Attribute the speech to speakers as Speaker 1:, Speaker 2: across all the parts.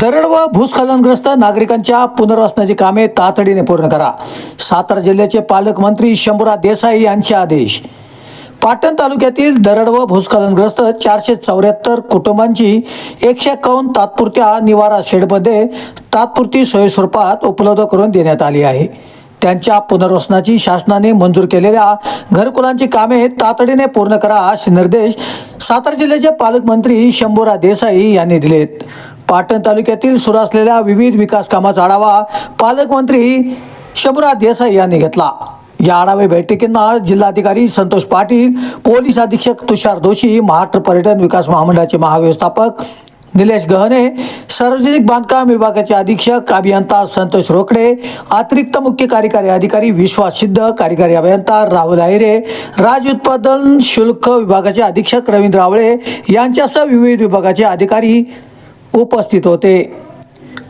Speaker 1: दरड व भूस्खलनग्रस्त नागरिकांच्या पुनर्वसनाची कामे तातडीने पूर्ण करा. सातारा जिल्ह्याचे पालकमंत्री शंभूराज देसाई यांचे आदेश. पाटण तालुक्यातील दरड व भूस्खलनग्रस्त चारशे चौऱ्याहत्तर कुटुंबांची एकशे एकावन्न तात्पुरत्या निवारा शेडमध्ये तात्पुरती सोयस्वरूपात उपलब्ध करून देण्यात आली आहे. त्यांच्या पुनर्वसनाची शासनाने मंजूर केलेल्या घरकुलांची कामे तातडीने पूर्ण करा असे निर्देश सातारा जिल्ह्याचे पालकमंत्री शंभूराज देसाई यांनी दिलेत. पाटण तालुक्यातील सुरू असलेल्या विविध विकास कामाचा आढावा पालकमंत्री शंभूराज देसाई यांनी घेतला. या आढावे बैठकींना जिल्हाधिकारी संतोष पाटील पोलीस अधीक्षक तुषार दोशी महाराष्ट्र पर्यटन विकास महामंडळाचे महाव्यवस्थापक निलेश गहने सार्वजनिक बांधकाम विभागाचे अधीक्षक अभियंता संतोष रोकडे अतिरिक्त मुख्य कार्यकारी अधिकारी विश्वास सिद्ध कार्यकारी अभियंता राहुल आहिरे राज उत्पादन शुल्क विभागाचे अधीक्षक रवींद्र आवळे यांच्यासह विविध विभागाचे अधिकारी उपस्थित होते.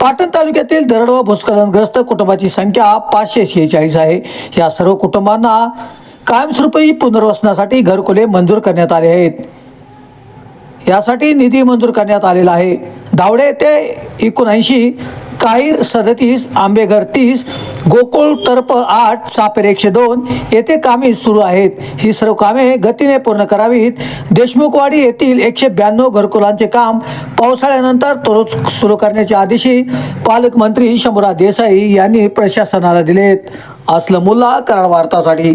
Speaker 1: पाटण तालुक्यातील दरड व भूस्खलनग्रस्त कुटुंबाची संख्या पाचशे शेहेचाळीस आहे. या सर्व कुटुंबांना कायमस्वरूपी पुनर्वसनासाठी घरकुले मंजूर करण्यात आले आहेत. यासाठी निधी मंजूर करण्यात आलेला आहे. धावडे ते एकोणऐंशी काहीर सदतीस आंबेघर तीस गोकुळ तर्प आठ सापेर एकशे दोन येथे कामे सुरू आहेत. ही सर्व कामे गतीने पूर्ण करावीत. देशमुखवाडी येथील एकशे ब्याण्णव घरकुलांचे काम पावसाळ्यानंतर त्वरित सुरू करण्याचे आदेशही पालकमंत्री शंभूराज देसाई यांनी प्रशासनाला दिलेत. असलं मुल्ला कराड वार्तासाठी.